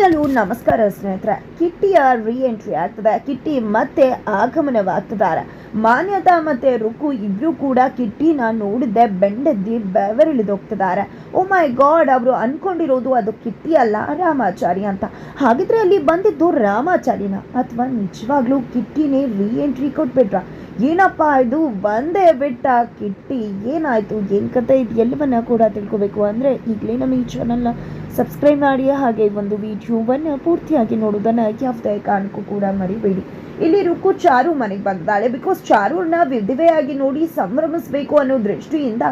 Hello ನಮಸ್ಕಾರ ಸ್ನೇಹಿತರೆ. ಕಿಟ್ಟಿಯ re-entry ಆಗ್ತದೆ. ಕಿಟ್ಟಿ ಮತ್ತೆ ಆಗಮನವಾಗ್ತಿದ್ದಾರೆ ಮಾನ್ಯತಾ ಮತ್ತೆ ರುಕು ಇಬ್ರು ಕೂಡ ಕಿಟ್ಟಿನ ನೋಡಿದ್ದೆ ಬೆಂಡೆದ್ದಿ ಬೆವರಿಳಿದೋಗ್ತಿದ್ದಾರೆ ಓ ಮೈ ಗಾಡ್, ಅವರು ಅನ್ಕೊಂಡಿರೋದು ಅದು ಕಿಟ್ಟಿ ಅಲ್ಲ ರಾಮಾಚಾರಿ ಅಂತ. ಹಾಗಿದ್ರೆ ಅಲ್ಲಿ ಬಂದಿದ್ದು ರಾಮಾಚಾರಿನ. ಅಥವಾ ನಿಜವಾಗ್ಲೂ ಕಿಟ್ಟಿನೇ ರೀ ಎಂಟ್ರಿ ಕೊಟ್ಬಿಟ್ರ. ಏನಪ್ಪ ಇದು ಬಂದೇ ಬಿಟ್ಟ ಕಿಟ್ಟಿ, ಏನಾಯ್ತು, ಏನ್ ಕತೆ ಇದು ಎಲ್ಲವನ್ನ ಕೂಡ ತಿಳ್ಕೊಬೇಕು ಅಂದ್ರೆ ಈಗಲೇ ನಮ್ಮ ಈ ಚಾನಲ್ನ ಸಬ್ಸ್ಕ್ರೈಬ್ ಮಾಡಿ, ಹಾಗೆ ಒಂದು ವಿಡಿಯೋವನ್ನು ಪೂರ್ತಿಯಾಗಿ ನೋಡೋದನ್ನ ಯಾವುದೇ ಕಾರಣಕ್ಕೂ ಕೂಡ ಮರಿಬೇಡಿ. ಇಲ್ಲಿ ರುಕು ಚಾರು ಮನೆಗೆ ಬಂದಾಳೆ ಬಿಕಾಸ್ ಚಾರುನ ವಿಧವೆಯಾಗಿ ನೋಡಿ ಸಂಭ್ರಮಿಸಬೇಕು ಅನ್ನೋ ದೃಷ್ಟಿಯಿಂದ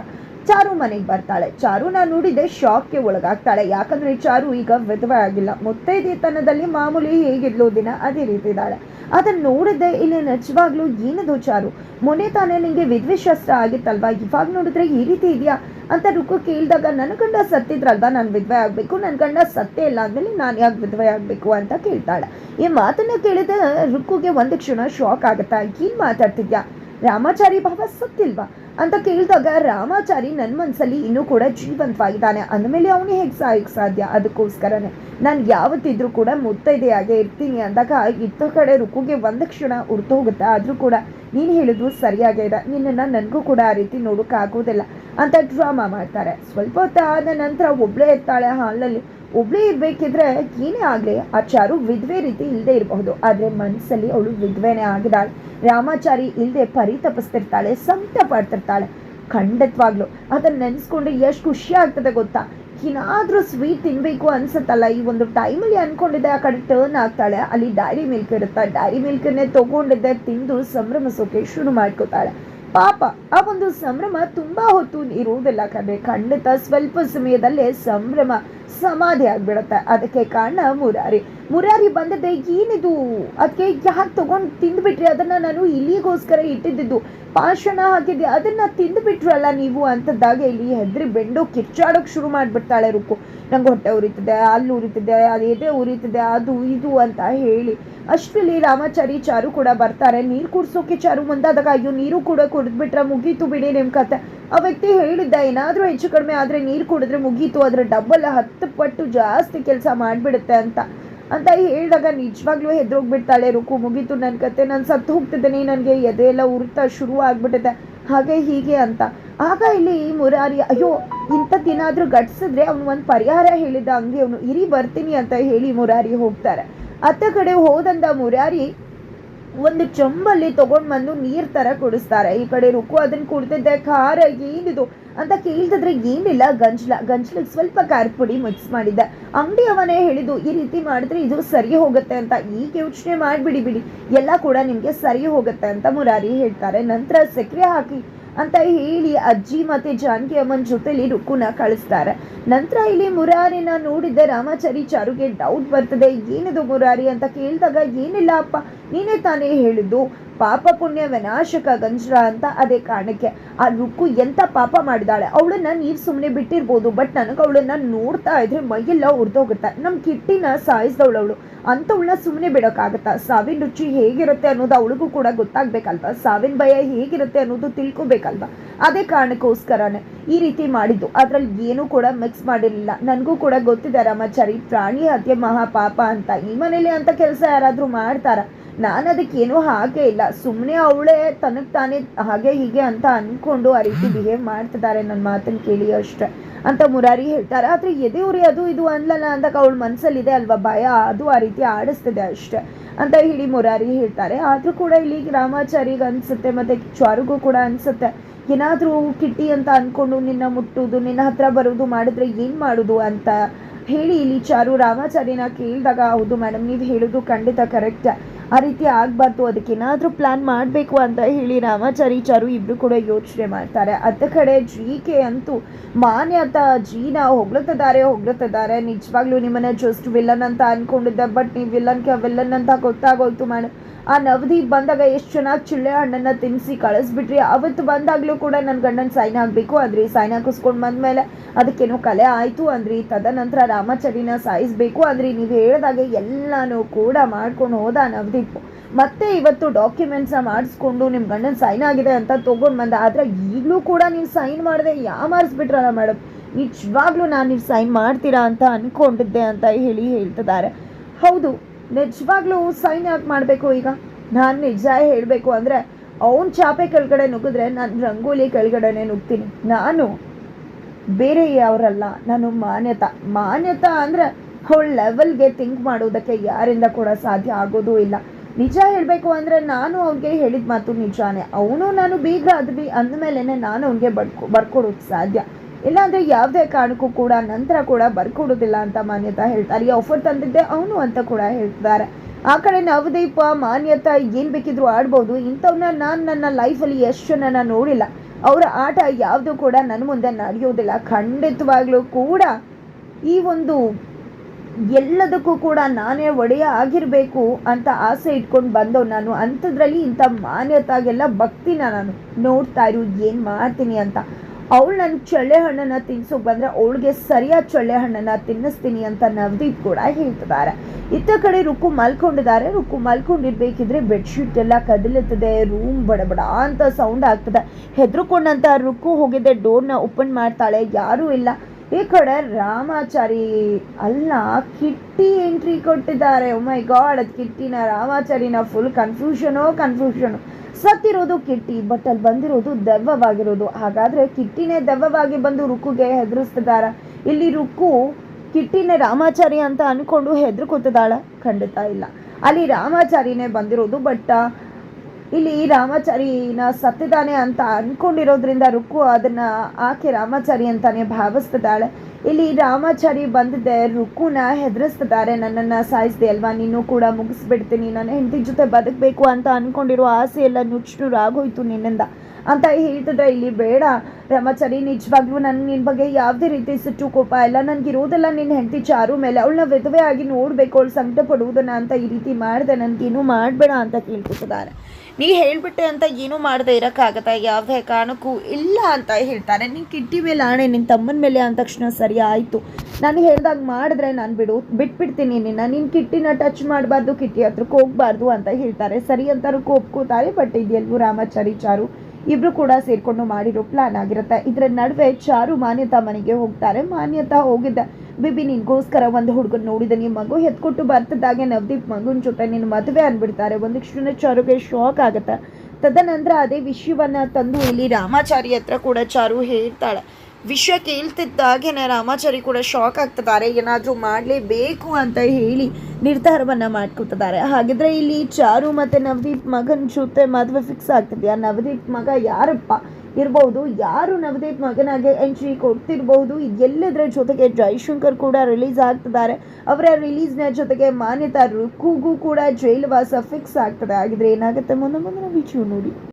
ಚಾರು ಮನೆಗೆ ಬರ್ತಾಳೆ. ಚಾರುನ ನೋಡಿದೆ ಶಾಕ್ಗೆ ಒಳಗಾಗ್ತಾಳೆ. ಯಾಕಂದ್ರೆ ಚಾರು ಈಗ ವಿಧವೆ ಆಗಿಲ್ಲ. ಮುತ್ತೈದೆತನದಲ್ಲಿ ಮಾಮೂಲಿ ಹೇಗಿದ್ಲು ದಿನ ಅದೇ ರೀತಿ ಇದ್ದಾಳೆ ಅದನ್ನ ನೋಡಿದೆ ಇಲ್ಲಿ ನಿಜವಾಗ್ಲೂ ಏನದು ಚಾರು? ಮೊನ್ನೆ ತಾನೇ ನಿಮಗೆ ವಿಧ್ವೆ ಶಾಸ್ತ್ರ ಆಗಿತ್ತಲ್ವಾ? ಇವಾಗ ನೋಡಿದ್ರೆ ಈ ರೀತಿ ಇದೆಯಾ? ಅಂತ ರುಕು ಕೇಳಿದಾಗ ನನ್ನ ಗಂಡ ಸತ್ತಿದ್ರಲ್ವಾ? ನಾನು ವಿಧವೆ ಆಗಬೇಕು. ನನ್ನ ಗಂಡ ಸತ್ತೇ ಇಲ್ಲ. ಅಂದಮೇಲೆ ನಾನು ಯಾಕೆ ವಿಧವೆ ಆಗಬೇಕು? ಅಂತ ಕೇಳ್ತಾಳೆ. ಈ ಮಾತನ್ನ ಕೇಳಿದ ರುಕ್ಕುಗೆ ಒಂದು ಕ್ಷಣ ಶಾಕ್ ಆಗುತ್ತಾ? ಏನು ಮಾತಾಡ್ತಿದ್ಯಾ? ರಾಮಾಚಾರಿ ಭಾವ ಸತ್ತಿಲ್ವಾ? ಅಂತ ಕೇಳಿದಾಗ ರಾಮಾಚಾರಿ ನನ್ನ ಮನಸ್ಸಲ್ಲಿ ಇನ್ನೂ ಕೂಡ ಜೀವಂತವಾಗಿದ್ದಾನೆ. ಅಂದಮೇಲೆ ಅವನು ಹೇಗೆ ಸಾಯಕ್ಕೆ ಸಾಧ್ಯ? ಅದಕ್ಕೋಸ್ಕರನೇ. ನಾನು ಯಾವತ್ತಿದ್ರೂ ಕೂಡ ಮುತ್ತೈದೆಯಾಗೆ ಇರ್ತೀನಿ ಅಂದಾಗ ಇತ್ತ ಕಡೆ ರುಕುಗೆ ಒಂದು ಕ್ಷಣ ಉರ್ತು ಹೋಗುತ್ತೆ ಆದರೂ ಕೂಡ ನೀನು ಹೇಳಿದ್ರು ಸರಿಯಾಗೇ ಇದೆ. ನಿನ್ನನ್ನು ನನಗೂ ಕೂಡ ಆ ರೀತಿ ನೋಡೋಕ್ಕಾಗೋದಿಲ್ಲ ಅಂತ ಡ್ರಾಮಾ ಮಾಡ್ತಾರೆ. ಸ್ವಲ್ಪ ಹೊತ್ತು ಆದ ನಂತರ ಒಬ್ಬಳೇ ಇರ್ತಾಳೆ ಹಾಲಲ್ಲಿ ಒಬ್ಳೇ ಇರಬೇಕಿದ್ರೆ ಏನೇ ಆಗಲಿ, ಆ ಚಾರು ವಿಧ್ವೆ ರೀತಿ ಇಲ್ಲದೆ ಇರಬಹುದು. ಆದರೆ ಮನಸ್ಸಲ್ಲಿ ಅವಳು ವಿಧವೆನೇ ಆಗಿದ್ದಾಳೆ. ರಾಮಾಚಾರಿ ಇಲ್ಲದೆ ಪರಿತಪಿಸ್ತಿರ್ತಾಳೆ ಸಂಕಟ ಪಡ್ತಿರ್ತಾಳೆ. ಖಂಡಿತವಾಗ್ಲು ಅದನ್ನ ನೆನೆಸ್ಕೊಂಡು ಎಷ್ಟು ಖುಷಿ ಆಗ್ತದೆ ಗೊತ್ತಾ? ಏನಾದ್ರೂ ಸ್ವೀಟ್ ತಿನ್ಬೇಕು ಅನ್ಸುತ್ತಲ್ಲ. ಈ ಒಂದು ಟೈಮಲ್ಲಿ ಅಂದ್ಕೊಂಡಿದ್ದೆ ಆ ಕಡೆ ಟರ್ನ್ ಆಗ್ತಾಳೆ. ಅಲ್ಲಿ ಡೈರಿ ಮಿಲ್ಕ್ ಇರುತ್ತೆ. ಡೈರಿ ಮಿಲ್ಕನ್ನೇ ತಗೊಂಡಿದ್ದೆ, ತಿಂದು ಸಂಭ್ರಮಿಸೋಕೆ ಶುರು ಮಾಡ್ಕೋತಾಳೆ. ಪಾಪ, ಆ ಒಂದು ಸಂಭ್ರಮ ತುಂಬಾ ಹೊತ್ತು ಇರುವುದಿಲ್ಲ ಕಣೆ ಖಂಡಿತ ಸ್ವಲ್ಪ ಸಮಯದಲ್ಲೇ ಸಂಭ್ರಮ ಸಮಾಧಿ ಆಗ್ಬಿಡುತ್ತೆ. ಅದಕ್ಕೆ ಕಾರಣ ಮುರಾರಿ. ಮುರಾರಿ ಬಂದದ್ದೆ ಏನಿದು? ಅದಕ್ಕೆ ಯಾಕೆ ತಗೊಂಡು ತಿಂದ್ಬಿಟ್ರಿ? ಅದನ್ನ ನಾನು ಇಲ್ಲಿಗೋಸ್ಕರ ಇಟ್ಟಿದ್ದು ಪಾಷಣ ಹಾಕಿದ್ದೆ. ಅದನ್ನ ತಿಂದ್ಬಿಟ್ರಲ್ಲ ನೀವು ಅಂತದ್ದಾಗ ಇಲ್ಲಿ ಹೆದ್ರಿ ಬೆಂಡು ಕಿಚ್ಚಾಡೋಕೆ ಶುರು ಮಾಡಿಬಿಡ್ತಾಳೆ ರುಕ್ಕು ನಂಗೆ ಹೊಟ್ಟೆ ಉರಿತದೆ ಅಲ್ಲಿ ಉರಿತದೆ, ಅದು ಎದೆ ಉರಿತದೆ, ಅದು ಇದು ಅಂತ ಹೇಳಿ. ಅಷ್ಟರಲ್ಲಿ ರಾಮಾಚಾರಿ ಚಾರು ಕೂಡ ಬರ್ತಾರೆ. ನೀರು ಕುಡ್ಸೋಕೆ ಚಾರು ಮುಂದಾದಾಗ ಅಯ್ಯೋ, ನೀರು ಕೂಡ ಕುಡಿದ್ಬಿಟ್ರೆ ಮುಗೀತು ಬಿಡಿ ನಿಮ್ಮ ಕತೆ. ಆ ವ್ಯಕ್ತಿ ಹೇಳಿದ್ದ, ಏನಾದರೂ ಹೆಚ್ಚು ಕಡಿಮೆ ಆದರೆ ನೀರು ಕುಡಿದ್ರೆ ಮುಗೀತು. ಅದರ ಡಬ್ಬಲ್ ಹತ್ತು ಪಟ್ಟು ಜಾಸ್ತಿ ಕೆಲಸ ಮಾಡಿಬಿಡುತ್ತೆ ಅಂತ. ಅಂತ ಹೇಳಿದಾಗ ನಿಜವಾಗ್ಲೂ ಹೆದ್ರೋಗ್ಬಿಡ್ತಾಳೆ ರುಕು. ಮುಗೀತು ನನ್ನ ಕತೆ. ನಾನು ಸತ್ತು ಹೋಗ್ತಿದ್ದೀನಿ. ನನಗೆ ಎದೆ ಎಲ್ಲ ಉರಿತಾ ಶುರು ಆಗ್ಬಿಟ್ಟಿದೆ. ಹಾಗೆ ಹೀಗೆ ಅಂತ. ಆಗ ಇಲ್ಲಿ ಮುರಾರಿ, ಅಯ್ಯೋ ಇಂಥದ್ದೇನಾದರೂ ಘಟಿಸಿದ್ರೆ ಅವ್ನು ಒಂದು ಪರಿಹಾರ ಹೇಳಿದ ಹಂಗೆ ಅವನು, ಇರಿ ಬರ್ತೀನಿ ಅಂತ ಹೇಳಿ ಮುರಾರಿ ಹೋಗ್ತಾರೆ. ಅತ್ತ ಕಡೆ ಹೋದಂಥ ಮುರಾರಿ ಒಂದು ಚೊಂಬಲ್ಲಿ ತೊಗೊಂಡು ಬಂದು ನೀರ್ ತರ ಕುಡಿಸ್ತಾರೆ. ಈ ಕಡೆ ರುಕು ಅದನ್ನ ಕುಡ್ತಿದ್ದೆ ಖಾರ ಏನಿದು? ಅಂತ ಕೇಳ್ತಿದ್ರೆ ಏನಿಲ್ಲ, ಗಂಜ್ಲ, ಗಂಜ್ಲಿಗೆ ಸ್ವಲ್ಪ ಖಾರದ ಪುಡಿ ಮಿಕ್ಸ್ ಮಾಡಿದ್ದೆ. ಅಂಗಡಿಯವನೇ ಹೇಳಿದ್ದು, ಈ ರೀತಿ ಮಾಡಿದ್ರೆ ಇದು ಸರಿ ಹೋಗುತ್ತೆ ಅಂತ. ಈಗ ಯೋಚನೆ ಮಾಡಿಬಿಡಿ ಬಿಡಿ. ಎಲ್ಲ ಕೂಡ ನಿಮಗೆ ಸರಿ ಹೋಗುತ್ತೆ ಅಂತ ಮುರಾರಿ ಹೇಳ್ತಾರೆ. ನಂತರ ಸಕ್ಕರೆ ಹಾಕಿ ಅಂತ ಹೇಳಿ ಅಜ್ಜಿ ಮತ್ತೆ ಜಾನಕಿ ಅಮ್ಮನ ಜೊತೆಲಿ ರುಕ್ಕುನ ಕಳಿಸ್ತಾರೆ. ನಂತರ ಇಲ್ಲಿ ಮುರಾರಿನ ನೋಡಿದ್ದೆ, ರಾಮಾಚಾರಿ ಚಾರುಗೆ ಡೌಟ್ ಬರ್ತದೆ. ಏನಿದು ಮುರಾರಿ ಅಂತ ಕೇಳಿದಾಗ, ಏನಿಲ್ಲ ಅಪ್ಪ. ನೀನೇ ತಾನೇ ಹೇಳಿದ್ದು, ಪಾಪ ಪುಣ್ಯ ವಿನಾಶಕ ಗಂಜ್ರ ಅಂತ ಅದೇ ಕಾರಣಕ್ಕೆ. ಆ ರುಕ್ಕು ಎಂತ ಪಾಪ ಮಾಡಿದಾಳೆ? ಅವಳನ್ನ ನೀವ್ ಸುಮ್ಮನೆ ಬಿಟ್ಟಿರ್ಬೋದು ಬಟ್ ನನಗೆ ಅವಳನ್ನ ನೋಡ್ತಾ ಇದ್ರೆ ಮೈಯೆಲ್ಲ ಉರ್ದೋಗುತ್ತೆ. ನಮ್ಮ ಕಿಟ್ಟಿನ ಸಾಯಿಸ್ದವಳು ಅವಳು. ಅಂಥವಳನ್ನ ಸುಮ್ಮನೆ ಬಿಡೋಕ್ಕಾಗತ್ತಾ ಸಾವಿನ ರುಚಿ ಹೇಗಿರುತ್ತೆ ಅನ್ನೋದು ಅವಳಿಗೂ ಕೂಡ ಗೊತ್ತಾಗ್ಬೇಕಲ್ವಾ? ಸಾವಿನ ಭಯ ಹೇಗಿರುತ್ತೆ ಅನ್ನೋದು ತಿಳ್ಕೊಬೇಕಲ್ವಾ? ಅದೇ ಕಾರಣಕ್ಕೋಸ್ಕರನೇ ಈ ರೀತಿ ಮಾಡಿದ್ದು. ಅದ್ರಲ್ಲಿ ಏನೂ ಕೂಡ ಮಿಕ್ಸ್ ಮಾಡಿರಲಿಲ್ಲ. ನನಗೂ ಕೂಡ ಗೊತ್ತಿದೆ, ರಾಮಾಚಾರಿ. ಪ್ರಾಣಿ ಹತ್ಯೆ ಮಹಾಪಾಪ ಅಂತ. ಈ ಮನೇಲಿ ಅಂತ ಕೆಲಸ ಯಾರಾದರೂ ಮಾಡ್ತಾರ? ನಾನು ಅದಕ್ಕೇನೂ ಹಾಗೆ ಇಲ್ಲ. ಸುಮ್ಮನೆ ಅವಳೇ ತನಗೆ ತಾನೇ ಹಾಗೆ ಹೀಗೆ ಅಂತ ಅನ್ಕೊಂಡು ಆ ರೀತಿ ಬಿಹೇವ್ ಮಾಡ್ತಿದ್ದಾರೆ ನನ್ನ ಮಾತನ್ನು ಕೇಳಿ ಅಷ್ಟೇ. ಅಂತ ಮುರಾರಿ ಹೇಳ್ತಾರೆ. ಆದರೆ ಉರಿ ಅದು ಇದು ಅನ್ಲಲ್ಲ ಅಂದಾಗ ಅವಳ ಮನಸ್ಸಲ್ಲಿದೆ ಅಲ್ವಾ ಭಯ? ಅದು ಆ ರೀತಿ ಆಡಿಸ್ತಿದೆ ಅಷ್ಟೇ ಅಂತ ಹೇಳಿ ಮುರಾರಿ ಹೇಳ್ತಾರೆ. ಆದರೂ ಕೂಡ ಇಲ್ಲಿ ರಾಮಾಚಾರಿಗೆ ಅನ್ಸುತ್ತೆ, ಮತ್ತೆ ಚಾರುಗೂ ಕೂಡ ಅನ್ಸುತ್ತೆ. ಏನಾದರೂ ಕಿಟ್ಟಿ ಅಂತ ಅನ್ಕೊಂಡು ನಿನ್ನ ಮುಟ್ಟುದು ನಿನ್ನ ಹತ್ರ ಬರೋದು ಮಾಡಿದ್ರೆ ಏನು ಮಾಡೋದು ಅಂತ ಹೇಳಿ, ಇಲ್ಲಿ ಚಾರು ರಾಮಾಚಾರ್ಯನ ಕೇಳಿದಾಗ, ಹೌದು ಮೇಡಮ್ ನೀವು ಹೇಳೋದು ಖಂಡಿತ ಕರೆಕ್ಟ್ ಆ ರೀತಿ ಆಗಬಾರ್ದು ಅದಕ್ಕೇನಾದರೂ ಪ್ಲ್ಯಾನ್ ಮಾಡಬೇಕು ಅಂತ ಹೇಳಿ ರಾಮಾಚಾರಿ, ಚಾರು ಇಬ್ಬರು ಕೂಡ ಯೋಚನೆ ಮಾಡ್ತಾರೆ. ಅತ್ತ ಕಡೆ ಜಿ ಕೆ ಅಂತೂ ಮಾನ್ಯತ ಜೀನ ಹೊಗ್ಳುತ್ತಿದ್ದಾರೆ ಹೊಗ್ಳುತ್ತಿದ್ದಾರೆ. ನಿಜವಾಗ್ಲೂ ನಿಮ್ಮನ್ನ ಜಸ್ಟ್ ವಿಲ್ಲನ್ ಅಂತ ಅನ್ಕೊಂಡಿದ್ದೆ ಬಟ್ ನೀವು ವಿಲನ್ಗೆ ವಿಲ್ಲನ್ ಅಂತ ಗೊತ್ತಾಗೋಯ್ತು ಮೇಡಮ್ ಆ ನವದಿ ಬಂದಾಗ ಎಷ್ಟು ಚೆನ್ನಾಗಿ ಚಿಳ್ಳೆ ಹಣ್ಣನ್ನು ತಿನ್ನಿಸಿ ಕಳಿಸ್ಬಿಟ್ರಿ? ಅವತ್ತು ಬಂದಾಗಲೂ ಕೂಡ ನನ್ನ ಗಂಡನ ಸೈನ್ ಆಗಬೇಕು ಅಂದ್ರಿ ಸೈನ್ ಹಾಕಿಸ್ಕೊಂಡು ಬಂದಮೇಲೆ ಅದಕ್ಕೇನೋ ಕಲೆ ಆಯಿತು ಅಂದ್ರಿ. ತದನಂತರ ರಾಮಾಚಾರಿನ ಸಾಯಿಸಬೇಕು ಅಂದ್ರಿ. ನೀವು ಹೇಳಿದಾಗೆ ಎಲ್ಲನೂ ಕೂಡ ಮಾಡ್ಕೊಂಡು ಹೋದ ನವದೀಪ್. ಮತ್ತೆ ಇವತ್ತು ಡಾಕ್ಯುಮೆಂಟ್ಸ್ನ ಮಾಡಿಸ್ಕೊಂಡು ನಿಮ್ಮ ಗಂಡನ ಸೈನ್ ಆಗಿದೆ ಅಂತ ತೊಗೊಂಡು ಬಂದ. ಆದರೆ ಈಗಲೂ ಕೂಡ ನೀವು ಸೈನ್ ಮಾಡಿದೆ ಯಾ ಮಾಡಿಸ್ಬಿಟ್ರಲ್ಲ ಮೇಡಮ್ ನಿಜವಾಗ್ಲೂ ನಾನು ನೀವು ಸೈನ್ ಮಾಡ್ತೀರಾ ಅಂತ ಅಂದ್ಕೊಂಡಿದ್ದೆ ಅಂತ ಹೇಳಿ ಹೇಳ್ತಿದ್ದಾರೆ. ಹೌದು ನಿಜವಾಗ್ಲೂ ಸೈನ್ ಯಾಕೆ ಮಾಡಬೇಕು ಈಗ? ನಾನು ನಿಜ ಹೇಳಬೇಕು ಅಂದರೆ, ಅವನ ಚಾಪೆ ಕೆಳಗಡೆ ನುಗ್ಗಿದ್ರೆ ನಾನು ರಂಗೋಲಿ ಕೆಳಗಡೆನೆ ನುಗ್ತೀನಿ. ನಾನು ಬೇರೆ ಯಾವರಲ್ಲ, ನಾನು ಮಾನ್ಯತಾ. ಮಾನ್ಯತಾ ಅಂದರೆ ಅವಳ ಲೆವೆಲ್ಗೆ ಥಿಂಕ್ ಮಾಡೋದಕ್ಕೆ ಯಾರಿಂದ ಕೂಡ ಸಾಧ್ಯ ಆಗೋದೂ ಇಲ್ಲ. ನಿಜ ಹೇಳಬೇಕು ಅಂದರೆ ನಾನು ಅವ್ನಿಗೆ ಹೇಳಿದ ಮಾತು ನಿಜಾನೇ. ಅವನು ನಾನು ಬೀಗ್ರ ಅದ್ವಿ ಅಂದಮೇಲೆ ನಾನು ಅವನಿಗೆ ಬಡ್ಕೊ ಬರ್ಕೊಡೋದು ಸಾಧ್ಯ. ಇಲ್ಲಾಂದರೆ ಯಾವುದೇ ಕಾರಣಕ್ಕೂ ಕೂಡ ನಂತರ ಕೂಡ ಬರ್ಕೊಡೋದಿಲ್ಲ ಅಂತ ಮಾನ್ಯತಾ ಹೇಳ್ತಾರೆ. ಈ ಆಫರ್ ತಂದಿದ್ದೆ ಅವನು ಅಂತ ಕೂಡ ಹೇಳ್ತಿದ್ದಾರೆ ಆ ಕಡೆ ನವದೀಪ, ಮಾನ್ಯತಾ ಏನು ಬೇಕಿದ್ರು ಆಡ್ಬೋದು. ಇಂಥವನ್ನ ನಾನು ನನ್ನ ಲೈಫಲ್ಲಿ ಎಷ್ಟು ಜನನ ನೋಡಿಲ್ಲ. ಅವರ ಆಟ ಯಾವುದು ಕೂಡ ನನ್ನ ಮುಂದೆ ನಡೆಯೋದಿಲ್ಲ. ಖಂಡಿತವಾಗ್ಲೂ ಕೂಡ ಈ ಒಂದು ಎಲ್ಲದಕ್ಕೂ ಕೂಡ ನಾನೇ ಒಡೆಯ ಆಗಿರಬೇಕು ಅಂತ ಆಸೆ ಇಟ್ಕೊಂಡು ಬಂದವ್ ನಾನು. ಅಂಥದ್ರಲ್ಲಿ ಇಂಥ ಮಾನ್ಯತಾಗೆಲ್ಲ ಭಕ್ತಿನ ನಾನು ನೋಡ್ತಾ ಇರು, ಏನು ಮಾಡ್ತೀನಿ ಅಂತ. ಅವಳು ನನ್ನ ಚಳ್ಳೆ ಹಣ್ಣನ್ನ ತಿನ್ಸೋಕೆ ಬಂದ್ರೆ ಅವಳಿಗೆ ಸರಿಯಾದ ಚಳ್ಳೆ ಹಣ್ಣನ್ನ ತಿನ್ನಿಸ್ತೀನಿ ಅಂತ ನವದೀಪ್ ಕೂಡ ಹೇಳ್ತಿದ್ದಾರೆ. ಇತ್ತ ಕಡೆ ರುಕ್ಕು ಮಲ್ಕೊಂಡಿದ್ದಾರೆ. ರುಕ್ಕು ಮಲ್ಕೊಂಡಿರ್ಬೇಕಿದ್ರೆ ಬೆಡ್ಶೀಟ್ ಎಲ್ಲ ಕದಲುತ್ತದೆ ರೂಮ್ ಬಡಬಡ ಅಂತ ಸೌಂಡ್ ಆಗ್ತದೆ. ಹೆದರ್ಕೊಂಡಂತ ರುಕ್ಕು ಹೋಗಿದ್ದೆ ಡೋರ್ನ ಓಪನ್ ಮಾಡ್ತಾಳೆ. ಯಾರೂ ಇಲ್ಲ. ಈ ಕಡೆ ರಾಮಾಚಾರಿ ಅಲ್ಲ, ಕಿಟ್ಟಿ ಎಂಟ್ರಿ ಕೊಟ್ಟಿದ್ದಾರೆ. ಮೈ ಗಾಡ್ ಅದು ಕಿಟ್ಟಿನ ರಾಮಾಚಾರಿನ ಫುಲ್ ಕನ್ಫ್ಯೂಷನೋ ಕನ್ಫ್ಯೂಷನು ಸತ್ತಿರೋದು ಕಿಟ್ಟಿ ಬಟ್ ಅಲ್ಲಿ ಬಂದಿರೋದು ದೆವ್ವವಾಗಿರೋದು. ಹಾಗಾದ್ರೆ ಕಿಟ್ಟಿನೇ ದೆವ್ವವಾಗಿ ಬಂದು ರುಕ್ಕುಗೆ ಹೆದರಿಸ್ತಿದ್ದಾರ? ಇಲ್ಲಿ ರುಕ್ಕು ಕಿಟ್ಟಿನೇ ರಾಮಾಚಾರಿ ಅಂತ ಅನ್ಕೊಂಡು ಹೆದರ್ಕೊತಿದ್ದಾಳ? ಖಂಡಿತ ಇಲ್ಲ. ಅಲ್ಲಿ ರಾಮಾಚಾರಿನೇ ಬಂದಿರೋದು ಬಟ್ ಇಲ್ಲಿ ರಾಮಾಚಾರಿನ ಸತ್ತಿದ್ದಾನೆ ಅಂತ ಅನ್ಕೊಂಡಿರೋದ್ರಿಂದ ರುಕ್ಕು ಅದನ್ನ ಆಕೆ ರಾಮಾಚಾರಿ ಅಂತಾನೆ ಭಾವಿಸ್ತಿದ್ದಾಳೆ. ಇಲ್ಲಿ ರಾಮಾಚಾರಿ ಬಂದಿದ್ದೆ ರುಕುನ ಹೆದರಿಸ್ತಿದ್ದಾರೆ. ನನ್ನನ್ನು ಸಾಯಿಸಿದೆ ಅಲ್ವಾ? ನೀನು ಕೂಡ ಮುಗಿಸ್ಬಿಡ್ತೀನಿ. ನನ್ನ ಹೆಂಡತಿ ಜೊತೆ ಬದುಕಬೇಕು ಅಂತ ಅನ್ಕೊಂಡಿರೋ ಆಸೆ ಎಲ್ಲ ನುಚ್ಚುರಾಗೋಯ್ತು ನಿನ್ನಿಂದ. ಅಂತ ಹೇಳ್ತಿದ್ರೆ ಇಲ್ಲಿ ಬೇಡ. ರಾಮಾಚಾರಿ, ನಿಜವಾಗ್ಲೂ ನನ್ ನಿನ್ನ ಬಗ್ಗೆ ಯಾವುದೇ ರೀತಿ ಸಿಟ್ಟು ಕೋಪ ಇಲ್ಲ. ನನಗಿರೋದೆಲ್ಲ ನಿನ್ನ ಹೆಂಡತಿ ಚಾರು ಮೇಲೆ. ಅವಳನ್ನ ವಿಧವೆ ಆಗಿ ನೋಡಬೇಕು, ಅವಳು ಸಂಕಟ ಪಡುವುದನ್ನ ಅಂತ ಈ ರೀತಿ ಮಾಡಿದೆ. ನನಗೇನು ಮಾಡಬೇಡ ಅಂತ ಕೇಳ್ಕೊತಿದ್ದಾರೆ. ನೀ ಹೇಳ್ಬಿಟ್ಟೆ ಅಂತ ಏನೂ ಮಾಡದೆ ಇರೋಕ್ಕಾಗತ್ತಾ? ಯಾವುದೇ ಕಾರಣಕ್ಕೂ ಇಲ್ಲ ಅಂತ ಹೇಳ್ತಾರೆ. ನೀನು ಕಿಟ್ಟಿ ಮೇಲೆ ಆಣೆ ನಿನ್ನ ತಮ್ಮನ ಮೇಲೆ ಅಂದ ತಕ್ಷಣ ಸರಿ ಆಯಿತು. ನಾನು ಹೇಳ್ದಾಗ ಮಾಡಿದ್ರೆ ನಾನು ಬಿಡು, ಬಿಟ್ಬಿಡ್ತೀನಿ ನಿನ್ನ. ನಿನ್ನ ಕಿಟ್ಟಿನ ಟಚ್ ಮಾಡಬಾರ್ದು ಕಿಟ್ಟಿ ಹತ್ರಕ್ಕೆ ಹೋಗಬಾರ್ದು ಅಂತ ಹೇಳ್ತಾರೆ. ಸರಿ ಅಂತಾರು ಕೋಪ್ಕೋತಾರೆ, ಬಟ್ ರಾಮಾಚಾರಿ ಚಾರು? ಇಬ್ರು ಕೂಡ ಸೇರ್ಕೊಂಡು ಮಾಡಿರೋ ಪ್ಲಾನ್ ಆಗಿರುತ್ತೆ. ಇದರ ನಡುವೆ ಚಾರು ಮಾನ್ಯತಾ ಮನೆಗೆ ಹೋಗ್ತಾರೆ. ಮಾನ್ಯತಾ ಹೋಗಿದ್ದ. ಬಿಬಿ, ನಿನ್ಗೋಸ್ಕರ ಒಂದು ಹುಡುಗನ್ ನೋಡಿದ. ನಿಮ್ಮ ಮಗು ಎತ್ಕೊಟ್ಟು ಬರ್ತದಾಗೆ ನವದೀಪ್ ಮಗುನ ಜೊತೆ ನಿನ್ನ ಮದುವೆ ಅಂದ್ಬಿಡ್ತಾರೆ ಕ್ಷಣ ಚಾರುಗೆ ಶಾಕ್ ಆಗುತ್ತೆ. ತದನಂತರ ಅದೇ ವಿಷಯವನ್ನ ತಂದು ಇಲ್ಲಿ ರಾಮಾಚಾರಿ ಹತ್ರ ಕೂಡ ಚಾರು ಹೇಳ್ತಾಳೆ. ವಿಷಯ ಕೇಳ್ತಿದ್ದಾಗೇನೆ ರಾಮಾಚಾರಿ ಕೂಡ ಶಾಕ್ ಆಗ್ತಿದ್ದಾರೆ. ಏನಾದರೂ ಮಾಡಲೇಬೇಕು ಅಂತ ಹೇಳಿ ನಿರ್ಧಾರವನ್ನ ಮಾಡ್ಕೊತಿದ್ದಾರೆ ಹಾಗಿದ್ರೆ ಇಲ್ಲಿ ಚಾರು ಮತ್ತೆ ನವದೀಪ್ ಮಗನ ಜೊತೆ ಮದುವೆ ಫಿಕ್ಸ್ ಆಗ್ತಿದೆಯಾ? ನವದೀಪ್ ಮಗ ಯಾರಪ್ಪ? ಇರ್ಬೋದು. ಯಾರು ನವದೀಪ್ ಮಗನಾಗೆ ಎಂಟ್ರಿ ಕೊಡ್ತಿರ್ಬೋದು? ಎಲ್ಲದರ ಜೊತೆಗೆ ಜೈಶಂಕರ್ ಕೂಡ ರಿಲೀಸ್ ಆಗ್ತಿದ್ದಾರೆ. ಅವರ ರಿಲೀಸ್ನ ಜೊತೆಗೆ ಮಾನ್ಯತಾ ರುಕ್ಕುಗೂ ಕೂಡ ಜೈಲುವಾಸ ಫಿಕ್ಸ್ ಆಗ್ತದೆ. ಹಾಗಿದ್ರೆ ಏನಾಗುತ್ತೆ? ಮುಂದೆ ಮುಂದಿನ ವಿಷಯ ನೋಡಿ.